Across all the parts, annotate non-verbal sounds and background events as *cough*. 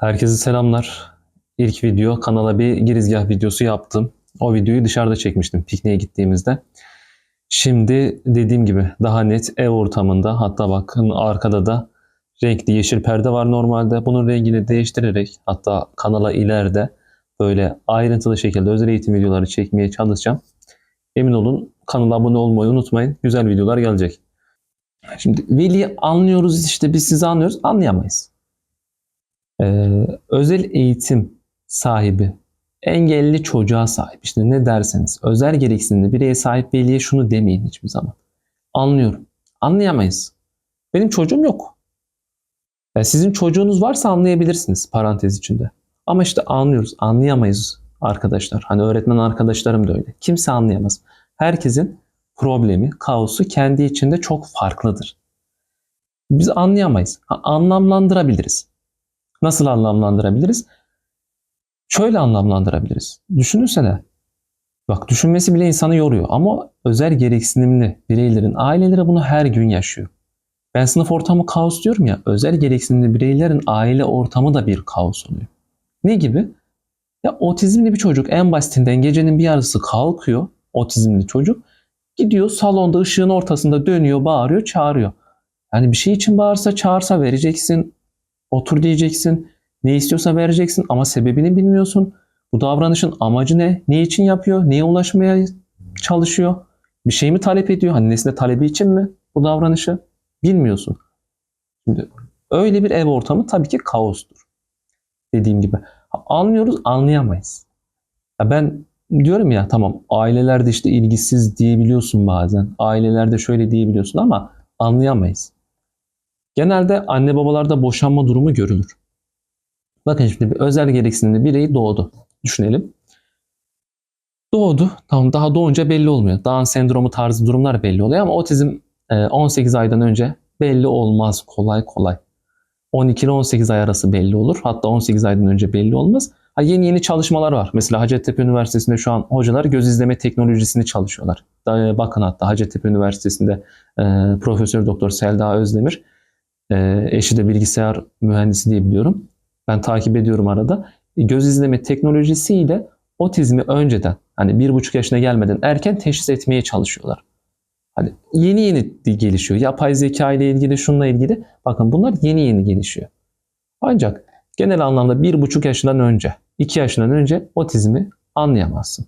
Herkese selamlar. İlk video kanala bir girizgah videosu yaptım. O videoyu dışarıda çekmiştim pikniğe gittiğimizde. Şimdi dediğim gibi daha net ev ortamında hatta bakın arkada da renkli yeşil perde var normalde. Bunun rengini değiştirerek hatta kanala ileride böyle ayrıntılı şekilde özel eğitim videoları çekmeye çalışacağım. Emin olun kanala abone olmayı unutmayın. Güzel videolar gelecek. Şimdi veli anlıyoruz işte biz sizi anlıyoruz anlayamayız. Ee, özel eğitim sahibi, engelli çocuğa sahip işte ne derseniz özel gereksinimli bireye sahip veliye şunu demeyin hiçbir zaman. Anlıyorum. Anlayamayız. Benim çocuğum yok. Ya sizin çocuğunuz varsa anlayabilirsiniz parantez içinde. Ama işte anlıyoruz. Anlayamayız arkadaşlar. Hani öğretmen arkadaşlarım da öyle. Kimse anlayamaz. Herkesin problemi, kaosu kendi içinde çok farklıdır. Biz anlayamayız. Ha, Anlamlandırabiliriz. Nasıl anlamlandırabiliriz? Şöyle anlamlandırabiliriz. Düşünürsene. Bak düşünmesi bile insanı yoruyor ama özel gereksinimli bireylerin aileleri bunu her gün yaşıyor. Ben sınıf ortamı kaos diyorum ya, özel gereksinimli bireylerin aile ortamı da bir kaos oluyor. Ne gibi? Ya otizmli bir çocuk en basitinden gecenin bir yarısı kalkıyor, otizmli çocuk. Gidiyor salonda ışığın ortasında dönüyor, bağırıyor, çağırıyor. Yani bir şey için bağırsa çağırsa vereceksin, otur diyeceksin, ne istiyorsa vereceksin ama sebebini bilmiyorsun. Bu davranışın amacı ne? Ne için yapıyor? Neye ulaşmaya çalışıyor? Bir şey mi talep ediyor? Hani nesne talebi için mi bu davranışı? Bilmiyorsun. Şimdi öyle bir ev ortamı tabii ki kaostur. Dediğim gibi. Anlıyoruz, anlayamayız. Ya ben diyorum ya tamam ailelerde işte ilgisiz diyebiliyorsun bazen. Ailelerde şöyle diyebiliyorsun ama anlayamayız. Genelde anne babalarda boşanma durumu görülür. Bakın şimdi bir özel gereksinimli birey doğdu. Düşünelim. Doğdu. Tamam daha doğunca belli olmuyor. Down sendromu tarzı durumlar belli oluyor ama otizm e, 18 aydan önce belli olmaz kolay kolay. 12 ile 18 ay arası belli olur. Hatta 18 aydan önce belli olmaz. Ha, yeni yeni çalışmalar var. Mesela Hacettepe Üniversitesi'nde şu an hocalar göz izleme teknolojisini çalışıyorlar. E, Bakın hatta Hacettepe Üniversitesi'nde e, Profesör Doktor Selda Özdemir e, eşi de bilgisayar mühendisi diye biliyorum. Ben takip ediyorum arada. E, Göz izleme teknolojisiyle otizmi önceden hani bir buçuk yaşına gelmeden erken teşhis etmeye çalışıyorlar. Hani yeni yeni gelişiyor. Yapay zeka ile ilgili şununla ilgili. Bakın bunlar yeni yeni gelişiyor. Ancak genel anlamda bir buçuk yaşından önce, iki yaşından önce otizmi anlayamazsın.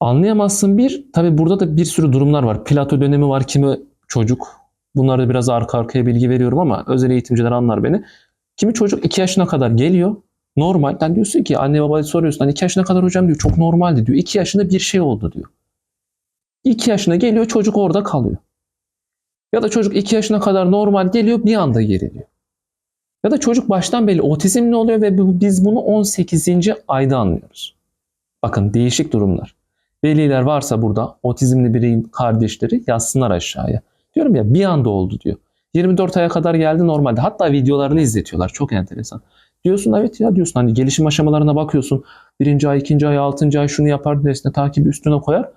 Anlayamazsın bir, tabi burada da bir sürü durumlar var. Plato dönemi var, kimi çocuk. Bunları biraz arka arkaya bilgi veriyorum ama özel eğitimciler anlar beni. Kimi çocuk 2 yaşına kadar geliyor. Normal. Yani diyorsun ki anne babaya soruyorsun. Hani 2 yaşına kadar hocam diyor çok normaldi diyor. 2 yaşında bir şey oldu diyor. 2 yaşına geliyor çocuk orada kalıyor. Ya da çocuk 2 yaşına kadar normal geliyor bir anda geriliyor. Ya da çocuk baştan belli otizmli oluyor ve biz bunu 18. ayda anlıyoruz. Bakın değişik durumlar. Veliler varsa burada otizmli bireyin kardeşleri yazsınlar aşağıya. Diyorum ya bir anda oldu diyor. 24 aya kadar geldi normalde. Hatta videolarını izletiyorlar. Çok enteresan. Diyorsun evet ya diyorsun hani gelişim aşamalarına bakıyorsun. Birinci ay, ikinci ay, altıncı ay şunu yapar desne takibi üstüne koyar.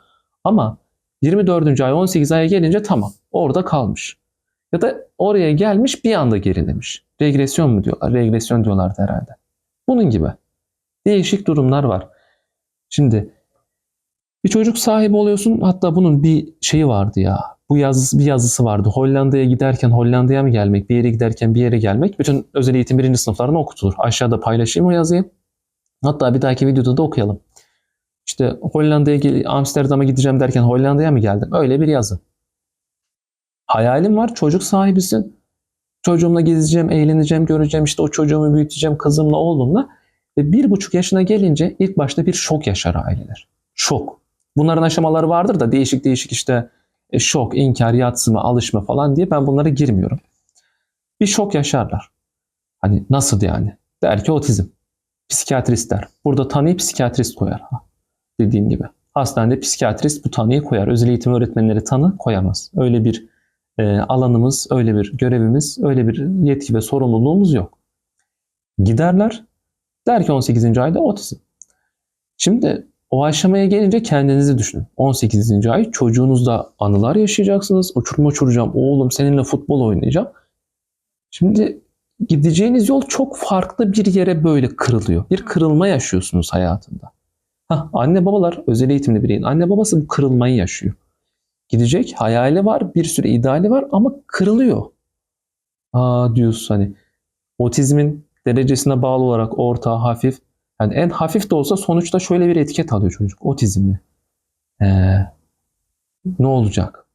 Ama 24. ay 18 aya gelince tamam orada kalmış. Ya da oraya gelmiş bir anda gerilemiş. Regresyon mu diyorlar? Regresyon diyorlardı herhalde. Bunun gibi. Değişik durumlar var. Şimdi bir çocuk sahibi oluyorsun. Hatta bunun bir şeyi vardı ya. Bu yazısı, bir yazısı vardı. Hollanda'ya giderken Hollanda'ya mı gelmek, bir yere giderken bir yere gelmek. Bütün özel eğitim birinci sınıflarına okutulur. Aşağıda paylaşayım o yazıyı. Hatta bir dahaki videoda da okuyalım. İşte Hollanda'ya, Amsterdam'a gideceğim derken Hollanda'ya mı geldim? Öyle bir yazı. Hayalim var, çocuk sahibisin. Çocuğumla gezeceğim, eğleneceğim, göreceğim, işte o çocuğumu büyüteceğim, kızımla, oğlumla. Ve bir buçuk yaşına gelince ilk başta bir şok yaşar aileler. Şok. Bunların aşamaları vardır da değişik değişik işte e, şok, inkar, yatsıma, alışma falan diye ben bunlara girmiyorum. Bir şok yaşarlar. Hani nasıl yani? Der ki otizm. Psikiyatrist der. Burada tanıyı psikiyatrist koyar. Ha, Dediğim gibi. Hastanede psikiyatrist bu tanıyı koyar. Özel eğitim öğretmenleri tanı koyamaz. Öyle bir e, alanımız, öyle bir görevimiz, öyle bir yetki ve sorumluluğumuz yok. Giderler. Der ki 18. ayda otizm. Şimdi o aşamaya gelince kendinizi düşünün. 18. ay çocuğunuzla anılar yaşayacaksınız. Uçurma uçuracağım oğlum seninle futbol oynayacağım. Şimdi gideceğiniz yol çok farklı bir yere böyle kırılıyor. Bir kırılma yaşıyorsunuz hayatında. Hah, anne babalar özel eğitimli bireyin anne babası bu kırılmayı yaşıyor. Gidecek hayali var bir sürü ideali var ama kırılıyor. Aa diyorsun hani otizmin derecesine bağlı olarak orta, hafif yani en hafif de olsa sonuçta şöyle bir etiket alıyor çocuk otizmli. Ee, ne olacak?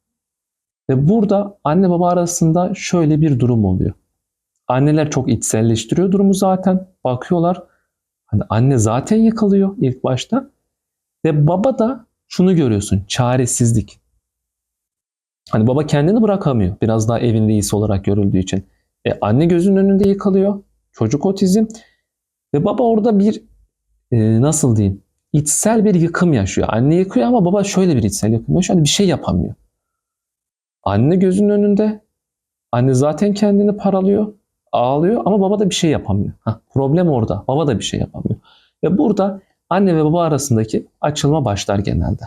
Ve burada anne baba arasında şöyle bir durum oluyor. Anneler çok içselleştiriyor durumu zaten. Bakıyorlar. Hani anne zaten yıkılıyor ilk başta. Ve baba da şunu görüyorsun. Çaresizlik. Hani baba kendini bırakamıyor. Biraz daha evin reisi olarak görüldüğü için. E, anne gözünün önünde yıkılıyor. Çocuk otizm. Ve baba orada bir e, nasıl diyeyim? içsel bir yıkım yaşıyor. Anne yıkıyor ama baba şöyle bir içsel yıkım yaşıyor. Hani bir şey yapamıyor. Anne gözünün önünde. Anne zaten kendini paralıyor. Ağlıyor ama baba da bir şey yapamıyor. Hah, problem orada. Baba da bir şey yapamıyor. Ve burada anne ve baba arasındaki açılma başlar genelde.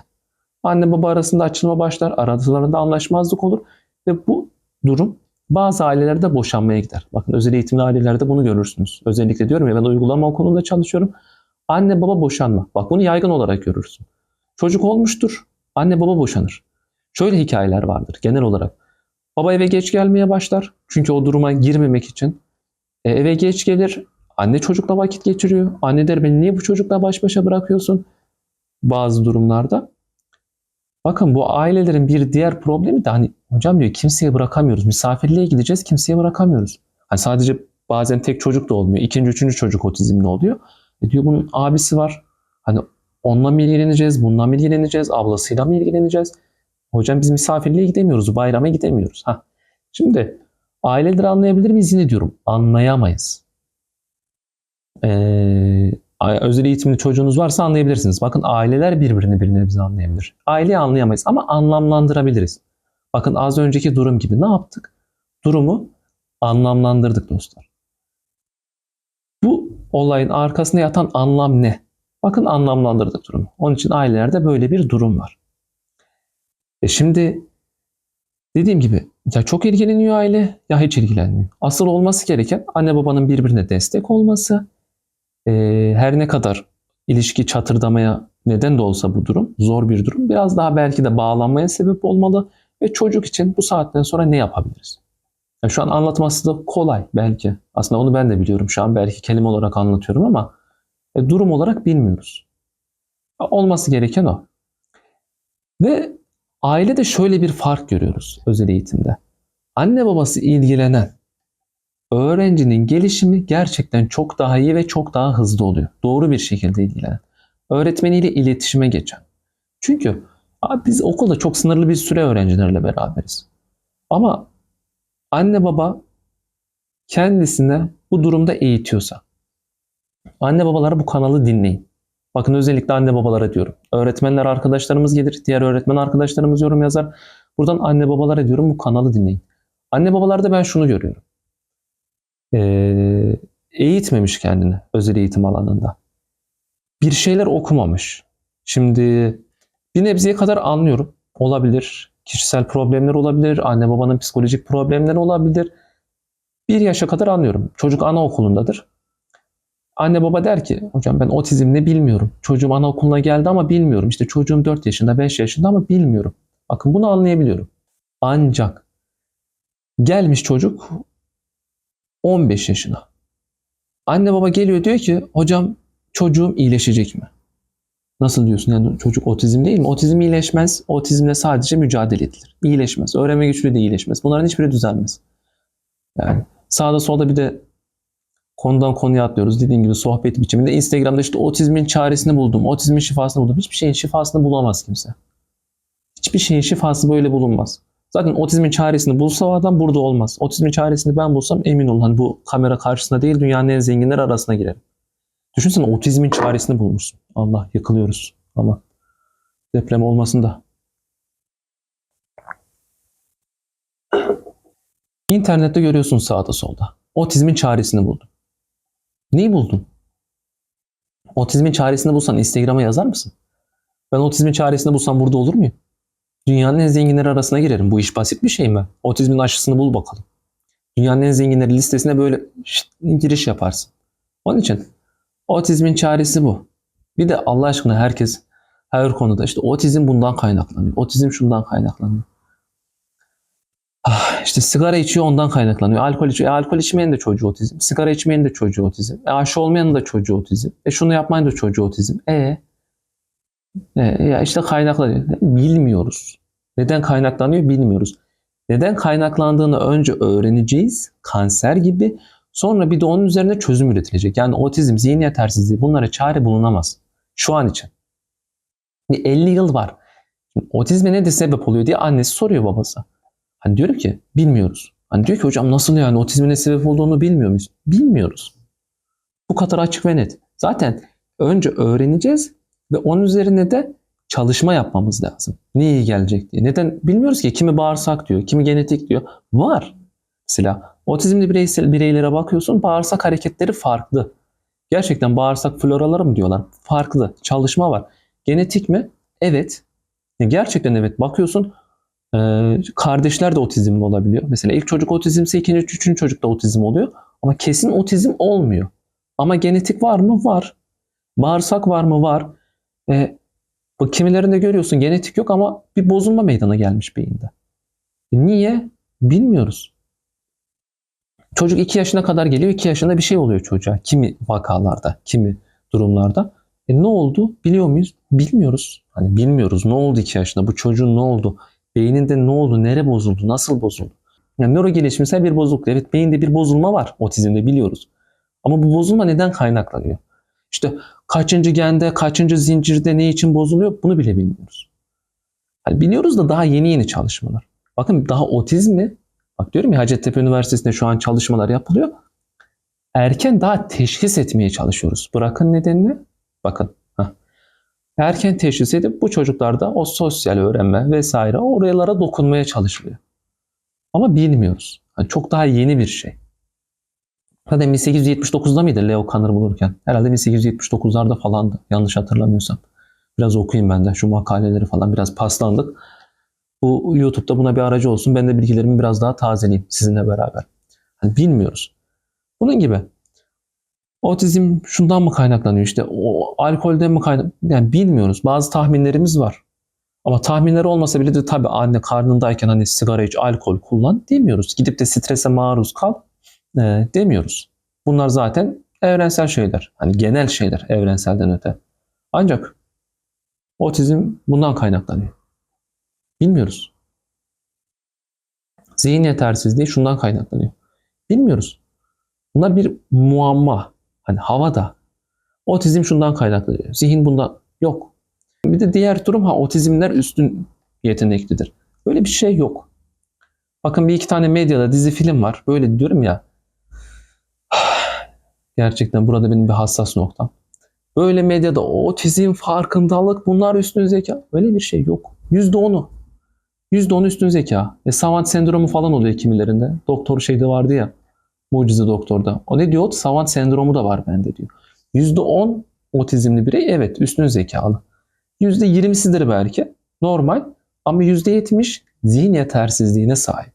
Anne baba arasında açılma başlar. Aralarında anlaşmazlık olur. Ve bu durum bazı ailelerde boşanmaya gider. Bakın özel eğitimli ailelerde bunu görürsünüz. Özellikle diyorum ya ben uygulama okulunda çalışıyorum. Anne baba boşanma. Bak bunu yaygın olarak görürsün. Çocuk olmuştur. Anne baba boşanır. Şöyle hikayeler vardır genel olarak. Baba eve geç gelmeye başlar. Çünkü o duruma girmemek için. E, eve geç gelir. Anne çocukla vakit geçiriyor. Anne der beni niye bu çocukla baş başa bırakıyorsun? Bazı durumlarda. Bakın bu ailelerin bir diğer problemi de hani hocam diyor kimseye bırakamıyoruz. Misafirliğe gideceğiz kimseye bırakamıyoruz. Hani sadece bazen tek çocuk da olmuyor. İkinci, üçüncü çocuk otizmli oluyor. E diyor bunun abisi var. Hani onunla mı ilgileneceğiz, bununla mı ilgileneceğiz, ablasıyla mı ilgileneceğiz? Hocam biz misafirliğe gidemiyoruz, bayrama gidemiyoruz. Ha. Şimdi aileleri anlayabilir miyiz? Yine diyorum anlayamayız. Ee, özel eğitimli çocuğunuz varsa anlayabilirsiniz. Bakın aileler birbirini bir nebze anlayabilir. Aileyi anlayamayız ama anlamlandırabiliriz. Bakın az önceki durum gibi ne yaptık? Durumu anlamlandırdık dostlar. Olayın arkasında yatan anlam ne? Bakın anlamlandırdık durumu. Onun için ailelerde böyle bir durum var. E şimdi dediğim gibi ya çok ilgileniyor aile ya hiç ilgilenmiyor. Asıl olması gereken anne babanın birbirine destek olması. E, her ne kadar ilişki çatırdamaya neden de olsa bu durum zor bir durum. Biraz daha belki de bağlanmaya sebep olmalı ve çocuk için bu saatten sonra ne yapabiliriz? Yani şu an anlatması da kolay belki. Aslında onu ben de biliyorum şu an belki kelime olarak anlatıyorum ama e, durum olarak bilmiyoruz. Olması gereken o. Ve ailede şöyle bir fark görüyoruz özel eğitimde. Anne babası ilgilenen öğrencinin gelişimi gerçekten çok daha iyi ve çok daha hızlı oluyor. Doğru bir şekilde ilgilenen. Öğretmeniyle iletişime geçen. Çünkü abi biz okulda çok sınırlı bir süre öğrencilerle beraberiz. Ama anne baba kendisine bu durumda eğitiyorsa, anne babalara bu kanalı dinleyin. Bakın özellikle anne babalara diyorum. Öğretmenler arkadaşlarımız gelir, diğer öğretmen arkadaşlarımız yorum yazar. Buradan anne babalara diyorum bu kanalı dinleyin. Anne babalarda ben şunu görüyorum. Ee, eğitmemiş kendini özel eğitim alanında. Bir şeyler okumamış. Şimdi bir nebzeye kadar anlıyorum. Olabilir. Kişisel problemler olabilir. Anne babanın psikolojik problemleri olabilir. Bir yaşa kadar anlıyorum. Çocuk anaokulundadır. Anne baba der ki hocam ben otizm ne bilmiyorum. Çocuğum anaokuluna geldi ama bilmiyorum. İşte çocuğum 4 yaşında 5 yaşında ama bilmiyorum. Bakın bunu anlayabiliyorum. Ancak gelmiş çocuk 15 yaşına. Anne baba geliyor diyor ki hocam çocuğum iyileşecek mi? Nasıl diyorsun? Yani çocuk otizm değil mi? Otizm iyileşmez. Otizmle sadece mücadele edilir. İyileşmez. Öğrenme güçlüğü de iyileşmez. Bunların hiçbiri düzelmez. Yani sağda solda bir de konudan konuya atlıyoruz. Dediğim gibi sohbet biçiminde. Instagram'da işte otizmin çaresini buldum. Otizmin şifasını buldum. Hiçbir şeyin şifasını bulamaz kimse. Hiçbir şeyin şifası böyle bulunmaz. Zaten otizmin çaresini bulsa adam burada olmaz. Otizmin çaresini ben bulsam emin olun hani bu kamera karşısında değil dünyanın en zenginler arasına girerim. Düşünsene otizmin çaresini bulmuşsun. Allah yıkılıyoruz. Ama deprem olmasın da. İnternette görüyorsun sağda solda. Otizmin çaresini buldum. Neyi buldun? Otizmin çaresini bulsan Instagram'a yazar mısın? Ben otizmin çaresini bulsam burada olur muyum? Dünyanın en zenginleri arasına girerim. Bu iş basit bir şey mi? Otizmin aşısını bul bakalım. Dünyanın en zenginleri listesine böyle şşt, giriş yaparsın. Onun için otizmin çaresi bu. Bir de Allah aşkına herkes her konuda işte otizm bundan kaynaklanıyor. Otizm şundan kaynaklanıyor. Ah, işte sigara içiyor ondan kaynaklanıyor. Alkol içiyor. E, alkol içmeyen de çocuğu otizm. Sigara içmeyen de çocuğu otizm. E, aşı olmayan da çocuğu otizm. E şunu yapmayan da çocuğu otizm. E, e ya işte kaynaklanıyor. Bilmiyoruz. Neden kaynaklanıyor bilmiyoruz. Neden kaynaklandığını önce öğreneceğiz. Kanser gibi. Sonra bir de onun üzerine çözüm üretilecek. Yani otizm, zihin yetersizliği bunlara çare bulunamaz. Şu an için. Bir 50 yıl var. Şimdi otizme ne de sebep oluyor diye annesi soruyor babası. Hani diyorum ki bilmiyoruz. Hani diyor ki hocam nasıl yani otizmin ne sebep olduğunu bilmiyor muyuz? Bilmiyoruz. Bu kadar açık ve net. Zaten önce öğreneceğiz ve onun üzerine de çalışma yapmamız lazım. Ne iyi gelecek diye. Neden? Bilmiyoruz ki. Kimi bağırsak diyor, kimi genetik diyor. Var. Mesela otizmli bireysel, bireylere bakıyorsun bağırsak hareketleri farklı. Gerçekten bağırsak floraları mı diyorlar? Farklı. Çalışma var. Genetik mi? Evet. Gerçekten evet. Bakıyorsun ee, kardeşler de otizmli olabiliyor. Mesela ilk çocuk otizmse ikinci, üçüncü çocuk da otizm oluyor. Ama kesin otizm olmuyor. Ama genetik var mı? Var. Bağırsak var mı? Var. Ee, bu kimilerinde görüyorsun genetik yok ama bir bozulma meydana gelmiş beyinde. E niye? Bilmiyoruz. Çocuk 2 yaşına kadar geliyor. 2 yaşında bir şey oluyor çocuğa. Kimi vakalarda, kimi durumlarda. E ne oldu? Biliyor muyuz? Bilmiyoruz. Hani bilmiyoruz. Ne oldu 2 yaşında? Bu çocuğun ne oldu? Beyninde ne oldu? Nere bozuldu? Nasıl bozuldu? Yani nöro gelişimsel bir bozukluk. Evet beyinde bir bozulma var. Otizmde biliyoruz. Ama bu bozulma neden kaynaklanıyor? İşte kaçıncı gende, kaçıncı zincirde ne için bozuluyor bunu bile bilmiyoruz. Yani biliyoruz da daha yeni yeni çalışmalar. Bakın daha otizmi, bak diyorum ya Hacettepe Üniversitesi'nde şu an çalışmalar yapılıyor. Erken daha teşhis etmeye çalışıyoruz. Bırakın nedenini. Bakın. Heh. Erken teşhis edip bu çocuklarda o sosyal öğrenme vesaire oralara dokunmaya çalışılıyor. Ama bilmiyoruz. Yani çok daha yeni bir şey. Zaten 1879'da mıydı Leo Kanner bulurken? Herhalde 1879'larda falandı. Yanlış hatırlamıyorsam. Biraz okuyayım ben de şu makaleleri falan. Biraz paslandık. Bu YouTube'da buna bir aracı olsun. Ben de bilgilerimi biraz daha tazeleyeyim sizinle beraber. Hani bilmiyoruz. Bunun gibi otizm şundan mı kaynaklanıyor? İşte o alkolden mi kaynaklanıyor? Yani bilmiyoruz. Bazı tahminlerimiz var. Ama tahminler olmasa bile de tabii anne karnındayken hani sigara iç, alkol kullan demiyoruz. Gidip de strese maruz kal e, demiyoruz. Bunlar zaten evrensel şeyler. Hani genel şeyler evrenselden öte. Ancak otizm bundan kaynaklanıyor. Bilmiyoruz. Zihin yetersizliği şundan kaynaklanıyor. Bilmiyoruz. Bunlar bir muamma. Hani havada. Otizm şundan kaynaklanıyor. Zihin bundan yok. Bir de diğer durum ha otizmler üstün yeteneklidir. Böyle bir şey yok. Bakın bir iki tane medyada dizi film var. Böyle diyorum ya *sighs* Gerçekten burada benim bir hassas noktam. Böyle medyada otizm, farkındalık bunlar üstün zeka. Öyle bir şey yok. %10'u. %10 üstün zeka. E, savant sendromu falan oluyor kimilerinde. Doktor şeyde vardı ya. Mucize doktorda. O ne diyor? Savant sendromu da var bende diyor. %10 otizmli birey evet üstün zekalı. %20'sidir belki. Normal. Ama %70 zihin yetersizliğine sahip.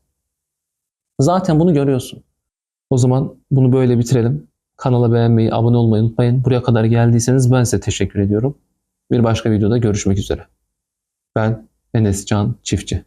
Zaten bunu görüyorsun. O zaman bunu böyle bitirelim. Kanala beğenmeyi, abone olmayı unutmayın. Buraya kadar geldiyseniz ben size teşekkür ediyorum. Bir başka videoda görüşmek üzere. Ben Enes Can Çiftçi.